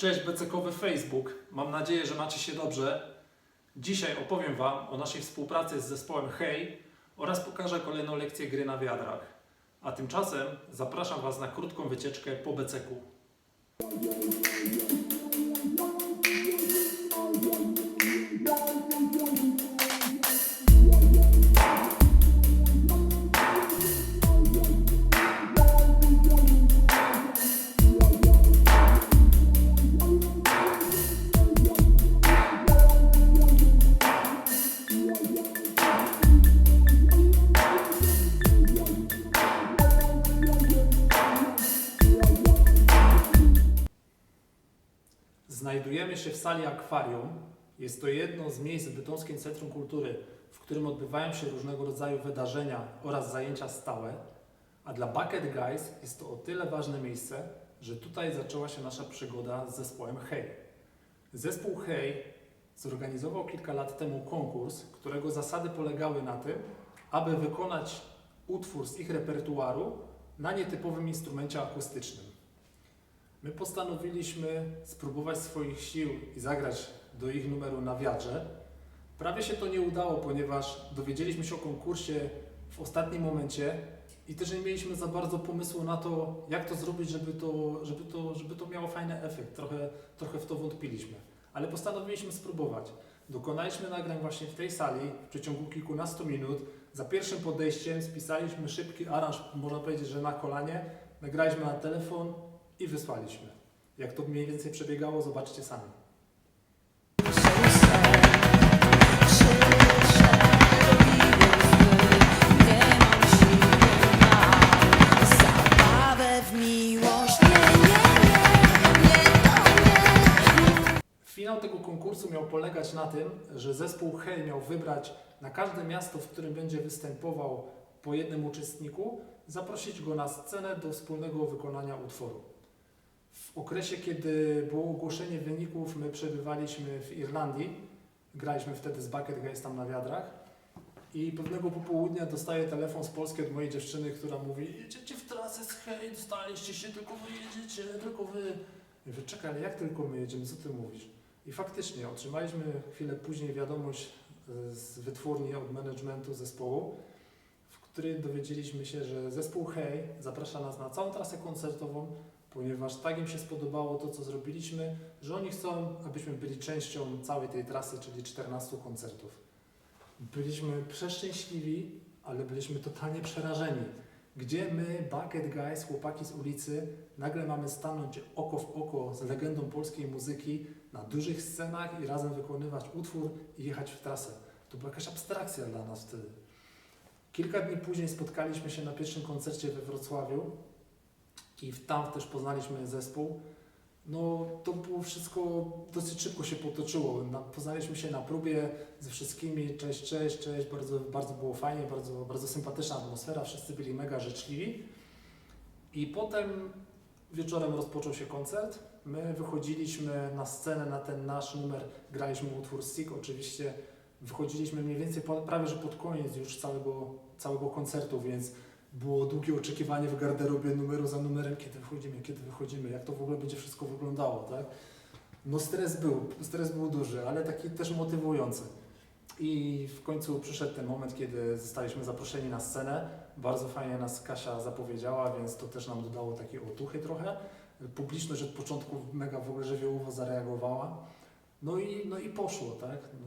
Cześć becekowy Facebook. Mam nadzieję, że macie się dobrze. Dzisiaj opowiem Wam o naszej współpracy z zespołem Hej oraz pokażę kolejną lekcję gry na wiadrach. A tymczasem zapraszam Was na krótką wycieczkę po beceku. Znajdujemy się w sali akwarium. Jest to jedno z miejsc w Bytomskim Centrum Kultury, w którym odbywają się różnego rodzaju wydarzenia oraz zajęcia stałe. A dla Bucket Guys jest to o tyle ważne miejsce, że tutaj zaczęła się nasza przygoda z zespołem Hej. Zespół Hej zorganizował kilka lat temu konkurs, którego zasady polegały na tym, aby wykonać utwór z ich repertuaru na nietypowym instrumencie akustycznym. My postanowiliśmy spróbować swoich sił i zagrać do ich numeru na wiadrze. Prawie się to nie udało, ponieważ dowiedzieliśmy się o konkursie w ostatnim momencie i też nie mieliśmy za bardzo pomysłu na to, jak to zrobić, żeby to, żeby to, żeby to miało fajny efekt. Trochę, trochę w to wątpiliśmy, ale postanowiliśmy spróbować. Dokonaliśmy nagrań właśnie w tej sali w przeciągu kilkunastu minut. Za pierwszym podejściem spisaliśmy szybki aranż, można powiedzieć, że na kolanie. Nagraliśmy na telefon, i wysłaliśmy. Jak to mniej więcej przebiegało, zobaczcie sami. Finał tego konkursu miał polegać na tym, że zespół Hej miał wybrać na każde miasto, w którym będzie występował po jednym uczestniku, zaprosić go na scenę do wspólnego wykonania utworu. W okresie, kiedy było ogłoszenie wyników, my przebywaliśmy w Irlandii. Graliśmy wtedy z Bucket Guys tam na wiadrach. I pewnego popołudnia dostaję telefon z Polski od mojej dziewczyny, która mówi jedziecie w trasę z hej, dostaliście się, tylko wy jedziecie, tylko wy. Ja mówię, czekaj, ale jak tylko my jedziemy, co ty mówisz? I faktycznie otrzymaliśmy chwilę później wiadomość e, z wytwórni od managementu zespołu, której dowiedzieliśmy się, że zespół Hej zaprasza nas na całą trasę koncertową, ponieważ tak im się spodobało to, co zrobiliśmy, że oni chcą, abyśmy byli częścią całej tej trasy, czyli 14 koncertów. Byliśmy przeszczęśliwi, ale byliśmy totalnie przerażeni. Gdzie my, Bucket Guys, chłopaki z ulicy, nagle mamy stanąć oko w oko z legendą polskiej muzyki na dużych scenach i razem wykonywać utwór i jechać w trasę. To była jakaś abstrakcja dla nas wtedy. Kilka dni później spotkaliśmy się na pierwszym koncercie we Wrocławiu i tam też poznaliśmy zespół. No to było wszystko, dosyć szybko się potoczyło. Na, poznaliśmy się na próbie ze wszystkimi, cześć, cześć, cześć, bardzo, bardzo było fajnie, bardzo, bardzo sympatyczna atmosfera, wszyscy byli mega życzliwi. I potem wieczorem rozpoczął się koncert. My wychodziliśmy na scenę na ten nasz numer, graliśmy utwór Sick, oczywiście wychodziliśmy mniej więcej prawie że pod koniec już całego, całego koncertu, więc było długie oczekiwanie w garderobie numeru za numerem, kiedy wychodzimy, kiedy wychodzimy, jak to w ogóle będzie wszystko wyglądało, tak? No stres był, stres był duży, ale taki też motywujący. I w końcu przyszedł ten moment, kiedy zostaliśmy zaproszeni na scenę. Bardzo fajnie nas Kasia zapowiedziała, więc to też nam dodało takiej otuchy trochę. Publiczność od początku mega w ogóle żywiołowo zareagowała. No i, no i poszło, tak? No.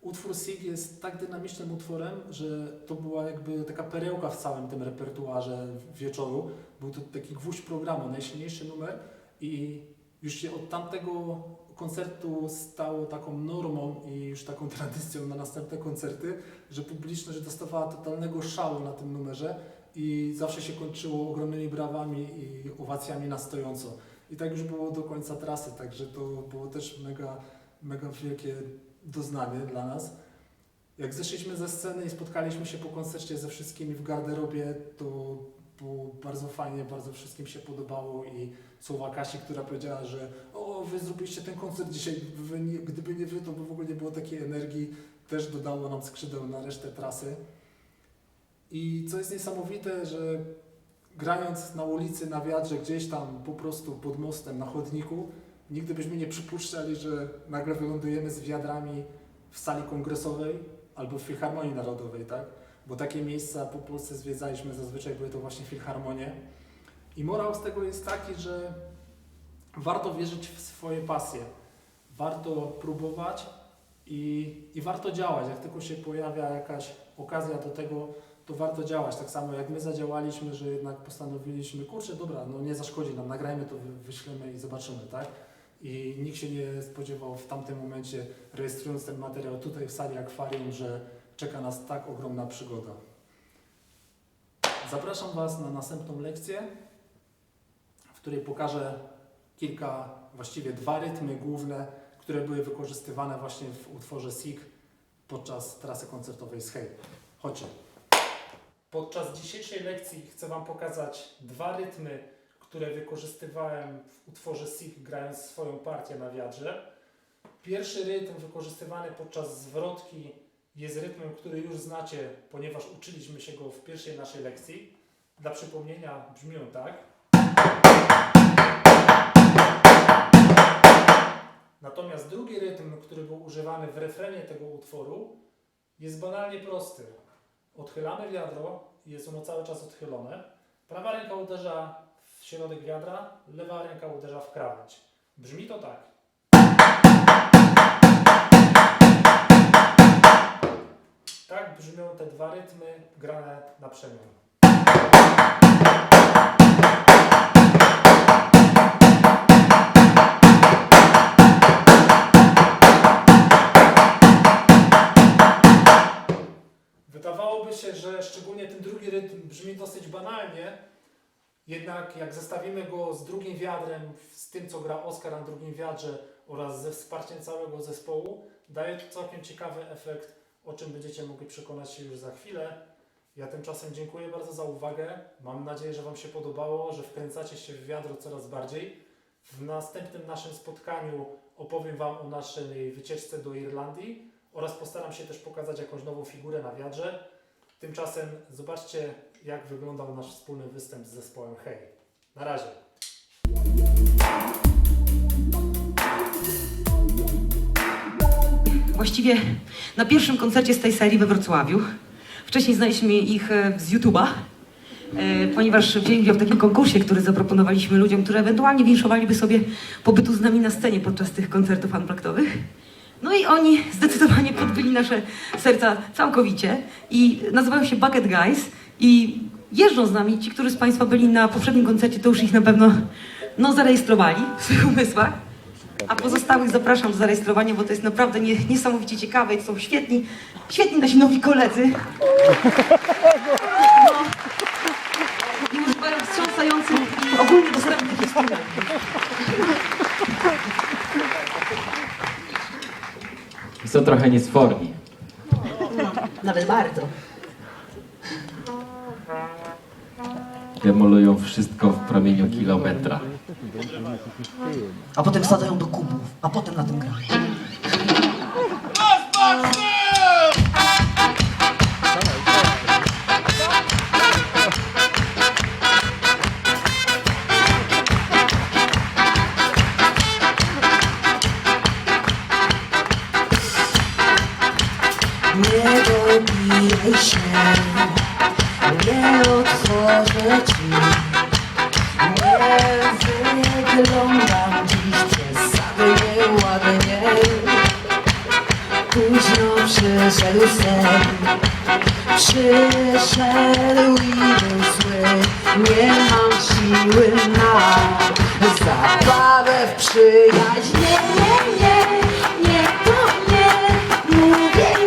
Utwór Sig jest tak dynamicznym utworem, że to była jakby taka perełka w całym tym repertuarze wieczoru. Był to taki gwóźdź programu, najsilniejszy numer i już się od tamtego koncertu stało taką normą i już taką tradycją na następne koncerty, że publiczność dostawała totalnego szału na tym numerze i zawsze się kończyło ogromnymi brawami i owacjami na stojąco. I tak już było do końca trasy, także to było też mega, mega wielkie doznanie dla nas. Jak zeszliśmy ze sceny i spotkaliśmy się po koncercie ze wszystkimi w garderobie, to było bardzo fajnie, bardzo wszystkim się podobało i słowa Kasi, która powiedziała, że o, wy zrobiliście ten koncert dzisiaj, nie, gdyby nie wy, to by w ogóle nie było takiej energii, też dodało nam skrzydeł na resztę trasy. I co jest niesamowite, że grając na ulicy, na wiatrze, gdzieś tam po prostu pod mostem, na chodniku, nigdy byśmy nie przypuszczali, że nagle wylądujemy z wiadrami w sali kongresowej albo w Filharmonii Narodowej, tak? Bo takie miejsca po Polsce zwiedzaliśmy, zazwyczaj były to właśnie filharmonie. I morał z tego jest taki, że warto wierzyć w swoje pasje, warto próbować i, i warto działać. Jak tylko się pojawia jakaś okazja do tego, to warto działać. Tak samo jak my zadziałaliśmy, że jednak postanowiliśmy, kurczę, dobra, no nie zaszkodzi nam, nagrajmy to, wy- wyślemy i zobaczymy, tak? I nikt się nie spodziewał w tamtym momencie, rejestrując ten materiał tutaj w sali akwarium, że czeka nas tak ogromna przygoda. Zapraszam Was na następną lekcję, w której pokażę kilka, właściwie dwa rytmy główne, które były wykorzystywane właśnie w utworze SIG podczas trasy koncertowej z Hej. Chodźcie. Podczas dzisiejszej lekcji chcę Wam pokazać dwa rytmy, które wykorzystywałem w utworze SIG grając swoją partię na wiadrze. Pierwszy rytm wykorzystywany podczas zwrotki jest rytmem, który już znacie, ponieważ uczyliśmy się go w pierwszej naszej lekcji. Dla przypomnienia brzmi on tak. Natomiast drugi rytm, który był używany w refrenie tego utworu, jest banalnie prosty. Odchylamy wiadro, jest ono cały czas odchylone. Prawa ręka uderza środek wiadra, lewa ręka uderza w krawędź. Brzmi to tak. Tak brzmią te dwa rytmy grane na przemian. Jednak jak zestawimy go z drugim wiadrem, z tym co gra Oskar na drugim wiadrze oraz ze wsparciem całego zespołu, daje to całkiem ciekawy efekt, o czym będziecie mogli przekonać się już za chwilę. Ja tymczasem dziękuję bardzo za uwagę. Mam nadzieję, że Wam się podobało, że wkręcacie się w wiadro coraz bardziej. W następnym naszym spotkaniu opowiem Wam o naszej wycieczce do Irlandii oraz postaram się też pokazać jakąś nową figurę na wiadrze. Tymczasem zobaczcie, jak wyglądał nasz wspólny występ z zespołem Hej. Na razie. Właściwie na pierwszym koncercie z tej serii we Wrocławiu. Wcześniej znaliśmy ich e, z YouTube'a, e, ponieważ wzięli udział w takim konkursie, który zaproponowaliśmy ludziom, którzy ewentualnie winszowaliby sobie pobytu z nami na scenie podczas tych koncertów unplugged No i oni zdecydowanie podbyli nasze serca całkowicie i nazywają się Bucket Guys i jeżdżą z nami. Ci, którzy z Państwa byli na poprzednim koncercie, to już ich na pewno no, zarejestrowali w swoich umysłach. A pozostałych zapraszam do zarejestrowania, bo to jest naprawdę nie, niesamowicie ciekawe i to są świetni, świetni nasi nowi koledzy. No. I używają wstrząsających i ogólnie dostępnych instrumentów. Są trochę niesforni. Nawet bardzo. Demolują wszystko w promieniu kilometra. A potem wsadzają do kubów, a potem na tym grają. leci. Nie wyglądam dziś przesadnie ładnie. Późno przyszedł sen. Przyszedł i był zły. Nie mam siły na zabawę w przyjaźń Nie, nie, nie, nie to nie Mówię.